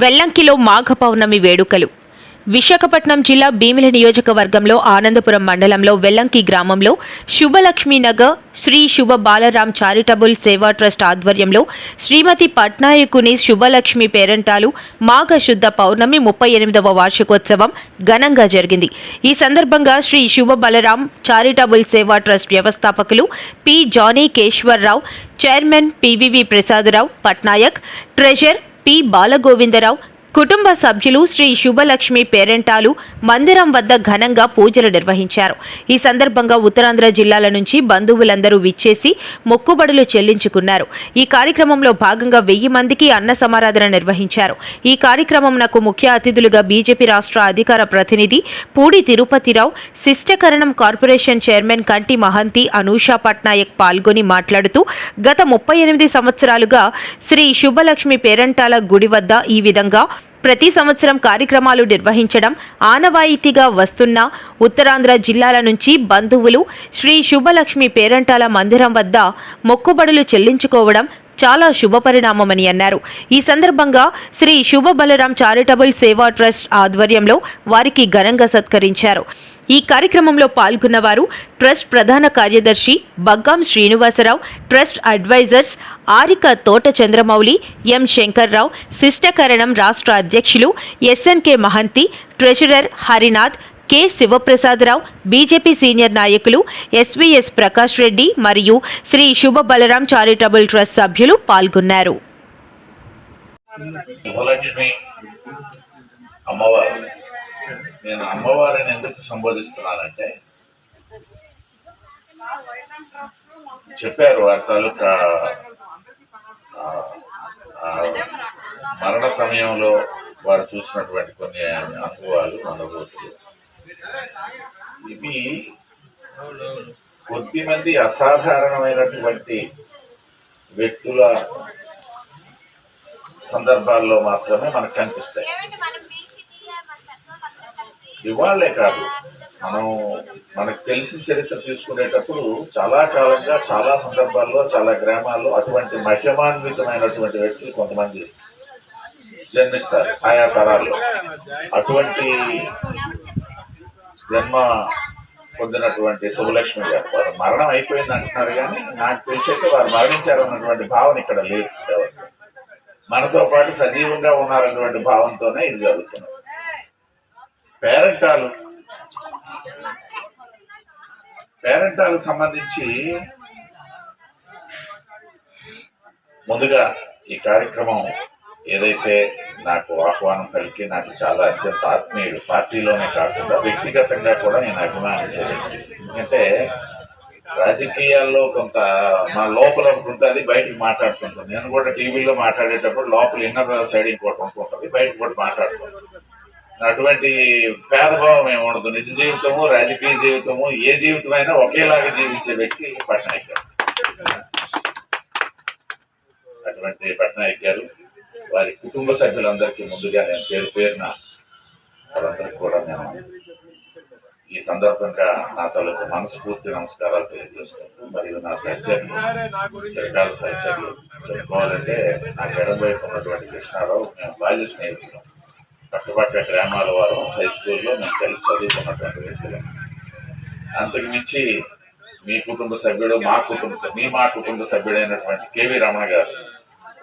వెల్లంకిలో మాఘ పౌర్ణమి వేడుకలు. విశాఖపట్నం జిల్లా భీమిలి నియోజకవర్గంలో ఆనందపురం మండలంలో వెల్లంకి గ్రామంలో శుభలక్ష్మీ నగర్ శ్రీ శుభ బాలరాం చారిటబుల్ సేవా ట్రస్ట్ ఆధ్వర్యంలో శ్రీమతి పట్నాయకుని శుభలక్ష్మి పేరంటాలు మాఘ శుద్ధ పౌర్ణమి ముప్పై ఎనిమిదవ వార్షికోత్సవం ఘనంగా జరిగింది. ఈ సందర్భంగా శ్రీ శుభ బలరాం చారిటబుల్ సేవా ట్రస్ట్ వ్యవస్థాపకులు P Jani Keshwarrao chairman PVV Prasadarao Patnaik treasurer P Balagovindarao కుటుంబ సభ్యులు శ్రీ శుభలక్ష్మి పేరెంటాలు మందిరం వద్ద ఘనంగా పూజలు నిర్వహించారు. ఈ సందర్భంగా ఉత్తరాంధ్ర జిల్లాల నుంచి బంధువులందరూ విచ్చేసి మొక్కుబడులు చెల్లించుకున్నారు. ఈ కార్యక్రమంలో భాగంగా వెయ్యి మందికి అన్న సమారాధన నిర్వహించారు. ఈ కార్యక్రమంనకు ముఖ్య అతిథులుగా బీజేపీ రాష్ట్ర అధికార ప్రతినిధి పూడి తిరుపతిరావు శిష్టకరణం కార్పొరేషన్ చైర్మన్ కంటి మహంతి అనూషా పట్నాయక్ పాల్గొని మాట్లాడుతూ గత ముప్పై ఎనిమిది సంవత్సరాలుగా శ్రీ శుభలక్ష్మి పేరంటాల గుడి వద్ద ఈ విధంగా ప్రతి సంవత్సరం కార్యక్రమాలు నిర్వహించడం ఆనవాయితీగా వస్తున్న ఉత్తరాంధ్ర జిల్లాల నుంచి బంధువులు శ్రీ శుభలక్ష్మి పేరంటాల మందిరం వద్ద మొక్కుబడులు చెల్లించుకోవడం చాలా శుభపరిణామమని అన్నారు. ఈ సందర్భంగా శ్రీ శుభ బలరాం చారిటబుల్ సేవా ట్రస్ట్ ఆధ్వర్యంలో వారికి ఘనంగా సత్కరించారు. ఈ కార్యక్రమంలో పాల్గొన్న వారు ట్రస్ట్ ప్రధాన కార్యదర్శి Baggam Srinivasarao trust advisers Arika Thota Chandramouli M Shankarrao Sishtakaranam రాష్ట్ర అధ్యక్షులు SNK Mahanti treasurer Harinath K Sivaprasadarao BJP senior నాయకులు ఎస్వీఎస్ ప్రకాష్ రెడ్డి మరియు శ్రీ శుభ బలరాం చారిటబుల్ ట్రస్ట్ సభ్యులు పాల్గొన్నారు. అమ్మవారు. నేను అమ్మవారిని ఎందుకు సంబోధిస్తున్నానంటే చెప్పారు వారి తాలూకా మరణ సమయంలో వారు చూసినటువంటి కొన్ని అనుభవాలు అనుభూతులు. ఇవి కొద్దిమంది అసాధారణమైనటువంటి వ్యక్తుల సందర్భాల్లో మాత్రమే మనకు కనిపిస్తాయి. ఇవాళ్ళే కాదు. మనం మనకు తెలిసిన చరిత్ర తీసుకునేటప్పుడు చాలా కాలంగా చాలా సందర్భాల్లో చాలా గ్రామాల్లో అటువంటి మహిమాన్వితమైనటువంటి వ్యక్తులు కొంతమంది జన్మిస్తారు ఆయా తరాల్లో. అటువంటి జన్మ పొందినటువంటి శుభలక్ష్మి గారు. వారు మరణం అయిపోయింది అంటున్నారు కానీ నాకు తెలిసైతే వారు మరణించారన్నటువంటి భావన ఇక్కడ లేదు మనతో పాటు సజీవంగా ఉన్నారన్నటువంటి భావంతోనే ఇది జరుగుతుంది. పేరెంటాలు. పేరెంటాలకు సంబంధించి ముందుగా ఈ కార్యక్రమం ఏదైతే నాకు ఆహ్వానం కలిగి నాకు చాలా అత్యంత ఆత్మీయుడు పార్టీలోనే కాకుండా వ్యక్తిగతంగా కూడా నేను అభిమానించేది ఎందుకంటే రాజకీయాల్లో కొంత మా లోపల ఉంటుంది బయటకు మాట్లాడుతుంటాను నేను కూడా టీవీలో మాట్లాడేటప్పుడు లోపల ఇన్నర్ సైడ్ ఇంకోటి ఉంటుంటుంది బయట కూడా మాట్లాడుతుంటాను అటువంటి భేదభావం ఏమి ఉండదు. నిజ జీవితము రాజకీయ జీవితము ఏ జీవితమైనా ఒకేలాగా జీవించే వ్యక్తి పట్నాయక్ గారు. అటువంటి పట్నాయక్ గారు వారి కుటుంబ సభ్యులందరికీ ముందుగా నేను పేరు పేరున వారందరికీ కూడా నేను ఈ సందర్భంగా నా తలకు మనస్ఫూర్తి నమస్కారాలు తెలియజేసుకుంటూ మరియు నా సహచరులు చిరకాల సహచరులు. చెప్పుకోవాలంటే నాకు ఎడమవైపు ఉన్నటువంటి కృష్ణారావు మేము బాల్య స్నేహితులు. పక్కపక్క గ్రామాల వారు హై స్కూల్లో మేము కలిసి చదువుకున్నటువంటి వ్యక్తులు అంతకు మించి మీ కుటుంబ సభ్యుడు మా కుటుంబ సభ్యుడు మీ మా కుటుంబ సభ్యుడైనటువంటి కేవీ రమణ గారు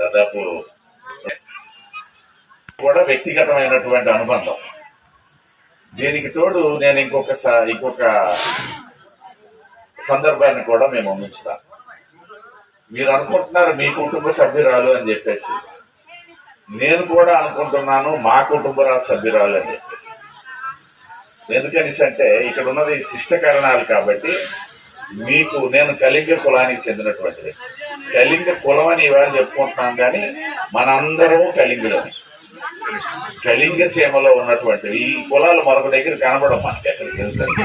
దాదాపు కూడా వ్యక్తిగతమైనటువంటి అనుబంధం. దీనికి తోడు నేను ఇంకొక స- ఇంకొక సందర్భాన్ని కూడా మేము ఉంచుతాం మీరు అనుకుంటున్నారు మీ కుటుంబ సభ్యురాలు అని చెప్పేసి. నేను కూడా అనుకుంటున్నాను మా కుటుంబ సభ్యురాలు అని చెప్పేసి. ఎందుకనిసి అంటే ఇక్కడ ఉన్నది శిష్ట కారణాలు కాబట్టి మీకు నేను కలింగ కులానికి చెందినటువంటిది కలింగ కులం అని ఇవాళ చెప్పుకుంటున్నాం కానీ మనందరము కలింగులని కళింగ సీమలో ఉన్నటువంటి ఈ కులాలు మరొక దగ్గర కనబడం మనకి అక్కడికి వెళ్తుంది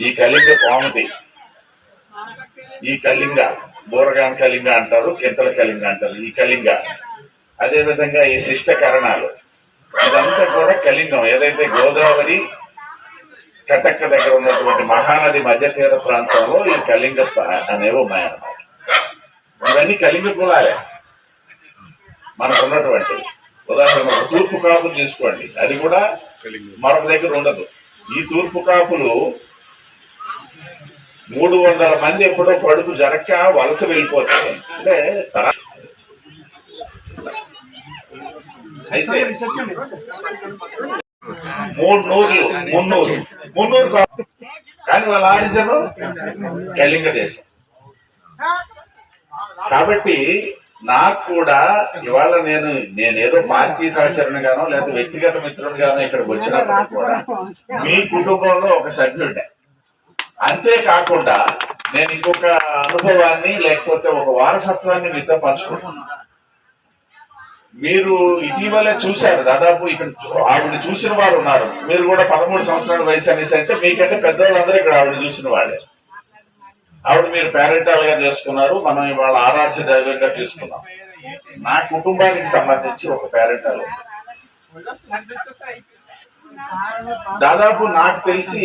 ఈ కళింగ కోమటి ఈ కళింగ బూరగాన్ కళింగ అంటారు కింతల కళింగ అంటారు ఈ కళింగ అదే విధంగా ఈ శిష్ట కరణాలు. ఇదంతా కూడా కళింగం ఏదైతే గోదావరి కటక్క దగ్గర ఉన్నటువంటి మహానది మధ్య తీర ప్రాంతంలో ఈ కళింగ అనేవి ఉన్నాయన్నమాట. ఇవన్నీ కళింగ కులాలే. మనకు ఉన్నటువంటి ఉదాహరణకు తూర్పు కాపులు తీసుకోండి. అది కూడా మరొక దగ్గర ఉండదు. ఈ తూర్పు కాపులు మూడు వందల మంది ఎప్పుడో కడుపు జరక్క వలస వెళ్ళిపోతాయి అంటే తర- అయితే మూడు నూర్లు మున్నూరు మున్నూరు కానీ వాళ్ళ ఆరిజన్ కళింగ దేశం. కాబట్టి నాకు కూడా ఇవాళ నేను నేనేదో పార్టీ సహచరణగానో లేదా వ్యక్తిగత మిత్రుడుగానో ఇక్కడికి వచ్చినప్పుడు కూడా మీ కుటుంబంలో ఒక సభ్యుడే. అంతేకాకుండా నేను ఇంకొక అనుభవాన్ని లేకపోతే ఒక వారసత్వాన్ని మీతో పంచుకుంటున్నాను. మీరు ఇటీవలే చూశారు దాదాపు ఇక్కడ ఆవిడ చూసిన వారు ఉన్నారు. మీరు కూడా పదమూడు సంవత్సరాల వయసు అనేసి అయితే మీకంటే పెద్దవాళ్ళందరూ ఇక్కడ ఆవిడ చూసిన వాళ్ళే. ఆవిడ మీరు పేరెంటాల్గా చేసుకున్నారు మనం ఇవాళ ఆరాధ్య దైవంగా తీసుకున్నాం నా కుటుంబానికి సంబంధించి ఒక పేరెంటాల్ దాదాపు నాకు తెలిసి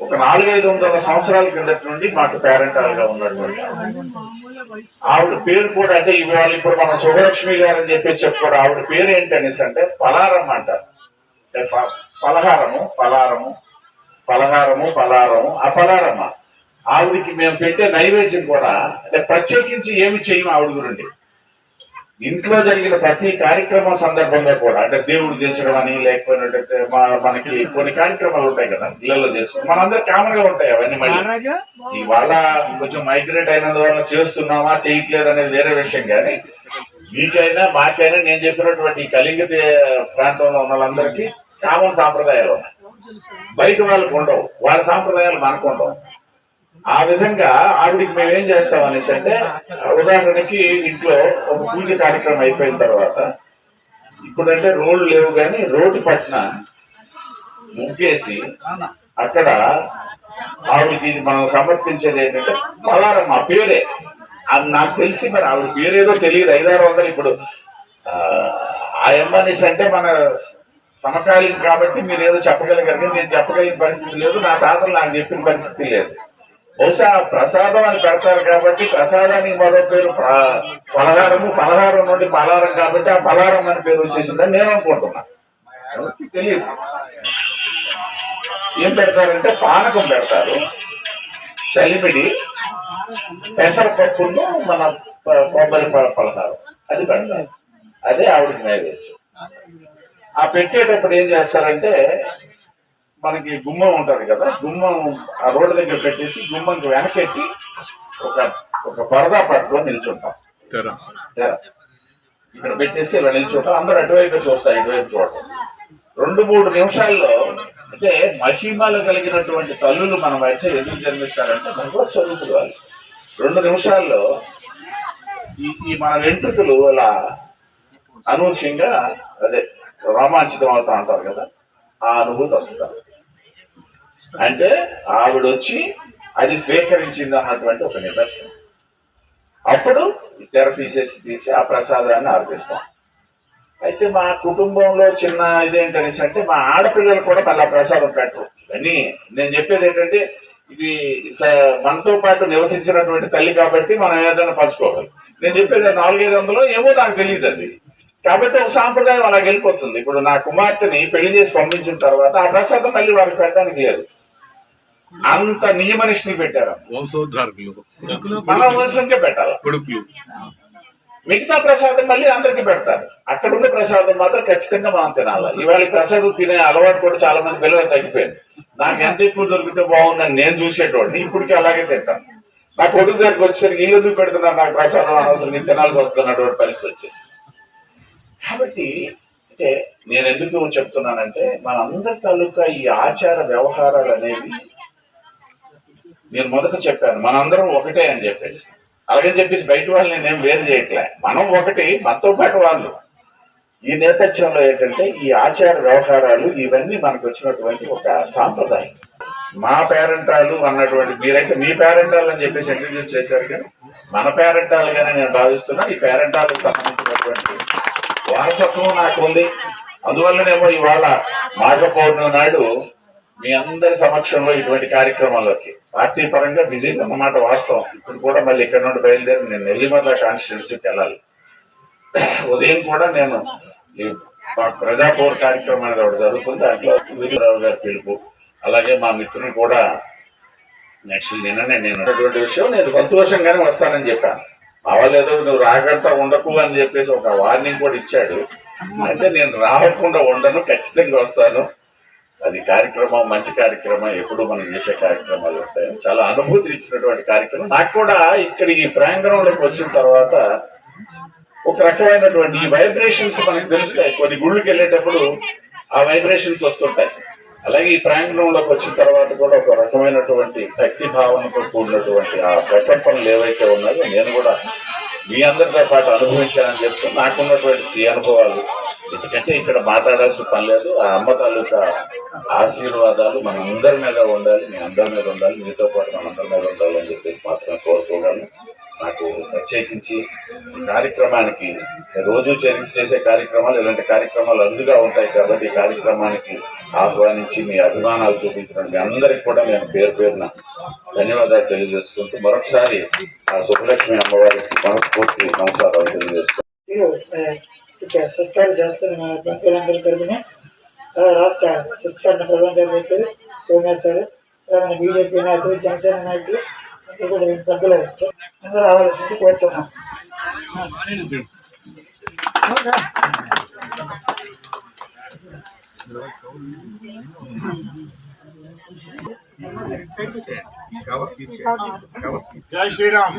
ఒక నాలుగైదు వందల సంవత్సరాల కిందటి నుండి మాకు పేరెంటాల్గా ఉన్నటువంటి ఆవిడ. పేరు కూడా అంటే ఇవాళ ఇప్పుడు మన శుభలక్ష్మి గారు అని చెప్పేసి చెప్పుకోడు ఆవిడ పేరు ఏంటనేసి అంటే పలారం అంటారు పలహారము పలారము పలహారము పలారము ఆ పలారమ్మ ఆవిడికి మేము పెట్టే నైవేద్యం కూడా అంటే ప్రత్యేకించి ఏమి చేయము ఆవిడ గురండి ఇంట్లో జరిగిన ప్రతి కార్యక్రమం సందర్భంగా కూడా అంటే దేవుడు దించడం అని లేకపోయినట్టయితే మా- మనకి కొన్ని కార్యక్రమాలు ఉంటాయి కదా ఇళ్ళలో చేసుకుని మనందరూ కామన్గా ఉంటాయి అవన్నీ మళ్ళీ. ఇవాళ కొంచెం మైగ్రేట్ అయినందువల్ల చేస్తున్నామా చేయట్లేదు అనేది వేరే విషయం కానీ మీకైనా మాకైనా నేను చెప్పినటువంటి కలింగ ప్రాంతంలో ఉన్న వాళ్ళందరికీ కామన్ సాంప్రదాయాలు ఉన్నాయి. బయట వాళ్ళకు ఉండవు వాళ్ళ సాంప్రదాయాలు మనకు ఉండవు. ఆ విధంగా ఆవిడికి మేము ఏం చేస్తాం అనేసి అంటే ఉదాహరణకి ఇంట్లో ఒక పూజ కార్యక్రమం అయిపోయిన తర్వాత ఇప్పుడంటే రోడ్లు లేవు కానీ రోడ్డు పట్ల ముగ్గేసి అక్కడ ఆవిడకి ఇది మనం సమర్పించేది ఏంటంటే పలారం మా పేరే. అది నాకు తెలిసి మరి ఆవిడ పేరేదో తెలియదు ఐదారు వందలు ఇప్పుడు. ఆ, ఆ అంటే మన సమకాలీన కాబట్టి మీరు ఏదో చెప్పగలిగారు కానీ నేను చెప్పగలిగిన పరిస్థితి లేదు నా తాతలు నాకు చెప్పిన పరిస్థితి లేదు. బహుశా ప్రసాదం అని పెడతారు కాబట్టి ప్రసాదానికి మరో పేరు పలహారము పలహారం నుండి పలహారం కాబట్టి ఆ పలహారం అని పేరు వచ్చేసిందని నేను అనుకుంటున్నా. తెలియదు. ఏం పెడతారంటే పానకం పెడతారు. చలిపిడి పెసరపప్పును మన కొబ్బరి ప- పలహారం. అది పెడతారు. అదే ఆవిడకి నైవేద్యం. ఆ పెట్టేటప్పుడు ఏం చేస్తారంటే మనకి గుమ్మం ఉంటది కదా గుమ్మం ఆ రోడ్డు దగ్గర పెట్టేసి గుమ్మంకి వెనకెట్టి ఒక ఒక పరదా పట్టుకొని నిల్చుంటాం. ఇక్కడ పెట్టేసి ఇలా నిల్చుంటాం. అందరూ అటువైపు చూస్తారు ఇటువైపు చూడటం రెండు మూడు నిమిషాల్లో అంటే మహిమలు కలిగినటువంటి తల్లులు మన మధ్య ఎందుకు జన్మిస్తారంటే భగవత్ స్వరూపులు వాళ్ళు రెండు నిమిషాల్లో ఈ ఈ మన వెంట్రుకలు అలా అనూహ్యంగా అదే రోమాంచితం అవుతా అంటారు కదా ఆ అనుభూతి వస్తుంది. అంటే ఆవిడ వచ్చి అది స్వీకరించింది అన్నటువంటి ఒక నిదర్శనం. అప్పుడు తెర తీసేసి తీసి ఆ ప్రసాదాన్ని అర్పిస్తాం అయితే మా కుటుంబంలో చిన్న ఇదేంటనేసి అంటే మా ఆడపిల్లలు కూడా మళ్ళీ ప్రసాదం పెట్టరు. అని నేను చెప్పేది ఏంటంటే ఇది స- మనతో పాటు నివసించినటువంటి తల్లి కాబట్టి మనం ఏదైనా పంచుకోవాలి. నేను చెప్పేది నాలుగైదు వందలు ఏమో నాకు తెలియదు అది కాబట్టి ఒక సాంప్రదాయం అలా వెళ్ళిపోతుంది. ఇప్పుడు నా కుమార్తెని పెళ్ళి చేసి పంపించిన తర్వాత ఆ ప్రసాదం మళ్ళీ వారికి పెట్టడానికి లేదు. అంత నియమనిష్టలు పెట్టారు మన వంశంకే పెట్టాలి? మిగతా ప్రసాదం మళ్ళీ అందరికి పెడతారు. అక్కడ ఉన్న ప్రసాదం మాత్రం ఖచ్చితంగా మనం తినాలి. ఇవాళ ప్రసాదం తినే అలవాటు కూడా చాలా మంది పిల్లలు తగ్గిపోయింది నాకు ఎంత ఎక్కువ దొరికితే బాగుందని నేను చూసేటోడిని ఇప్పటికీ అలాగే తింటాను. నా కొడుకు దగ్గరికి వచ్చేసరికి ఇల్లు ఎందుకు పెడుతున్నారు నాకు ప్రసాదం అనవసరం నేను తినాల్సి వస్తున్నటువంటి పరిస్థితి వచ్చేసి కాబట్టి అంటే నేను ఎందుకు చెప్తున్నానంటే మనందరి తాలూకా ఈ ఆచార వ్యవహారాలు అనేవి నేను మొదట చెప్పాను మనందరం ఒకటే అని చెప్పేసి. అలాగని చెప్పేసి బయట వాళ్ళు నేనేం వేరు చేయట్లే. మనం ఒకటి మనతో పాటు వాళ్ళు. ఈ నేపథ్యంలో ఏంటంటే ఈ ఆచార వ్యవహారాలు ఇవన్నీ మనకు వచ్చినటువంటి ఒక సాంప్రదాయం. మా పేరెంటాలు అన్నటువంటి మీరైతే మీ పేరెంటాలు అని చెప్పేసి ఇంట్రడ్యూస్ చేశారు కానీ మన పేరెంటాలుగానే నేను భావిస్తున్నా ఈ పేరెంటాలకు సంబంధించినటువంటి వారసత్వం నాకు ఉంది అందువల్లనేమో ఇవాళ మాఘ పౌర్ణమి నాడు మీ అందరి సమక్షంలో ఇటువంటి కార్యక్రమాల్లోకి పార్టీ పరంగా బిజీగా అన్నమాట వాస్తవం. ఇప్పుడు కూడా మళ్ళీ ఇక్కడ నుండి బయలుదేరి నేను నెల్లిమర్ల కాన్స్టిట్యున్సీకి వెళ్ళాలి. ఉదయం కూడా నేను ఈ ప్రజాపౌర కార్యక్రమం అనేది ఒకటి జరుగుతుంది. దాంట్లో వీరరావు గారి పిలుపు అలాగే మా మిత్రుని కూడా యాక్చువల్లీ నిన్ననే నేను అటువంటి విషయం నేను సంతోషంగానే వస్తానని చెప్పాను. ఏదో నువ్వు రాకుండా ఉండకు అని చెప్పేసి ఒక వార్నింగ్ కూడా ఇచ్చాడు. అయితే నేను రాకుండా ఉండను ఖచ్చితంగా వస్తాను. అది కార్యక్రమం మంచి కార్యక్రమం ఎప్పుడు మనం చేసే కార్యక్రమాలు ఉంటాయి. చాలా అనుభూతి ఇచ్చినటువంటి కార్యక్రమం. నాకు కూడా ఇక్కడ ఈ ప్రాంగణంలోకి వచ్చిన తర్వాత ఒక రకమైనటువంటి ఈ వైబ్రేషన్స్ మనకు తెలుస్తాయి. కొన్ని గుళ్ళకి వెళ్ళేటప్పుడు ఆ వైబ్రేషన్స్ వస్తుంటాయి. అలాగే ఈ ప్రాంగణంలోకి వచ్చిన తర్వాత కూడా ఒక రకమైనటువంటి భక్తి భావనతో కూడినటువంటి ఆ ప్రకంపనలు ఏవైతే ఉన్నాయో నేను కూడా మీ అందరితో పాటు అనుభవించానని చెప్తూ నాకున్నటువంటి సి అనుభవాలు. ఎందుకంటే ఇక్కడ మాట్లాడాల్సిన పని లేదు. ఆ అమ్మ తాలూకా ఆశీర్వాదాలు మన అందరి మీద ఉండాలి మీ అందరి మీద ఉండాలి మీతో పాటు మన అందరి మీద ఉండాలి అని చెప్పేసి మాత్రమే కోరుకోగలను నాకు ప్రత్యేకించి కార్యక్రమానికి రోజు చేసే కార్యక్రమాలు ఇలాంటి కార్యక్రమాలు అందుగా ఉంటాయి కాబట్టి ఈ కార్యక్రమానికి ఆహ్వానించి మీ అభిమానాలు చూపించడం మీ అందరికి కూడా నేను పేరు పేరున ధన్యవాదాలు తెలియజేసుకుంటూ మరొకసారి ఆ సుబ్బలక్ష్మి అమ్మవారికి మనస్ఫూర్తి నమస్కారాలు తెలియజేస్తున్నాను సత్కారం చేస్తున్న బంధువులందరి తరపున రాష్ట్ర సత్కార ప్రబంధం వ్యక్తులు బీజేపీ నాయకులు జనసేన నాయకులు అందరూ కూడా పెద్దలు అందరూ రావాల్సింది కోరుతున్నాం జై శ్రీరామ్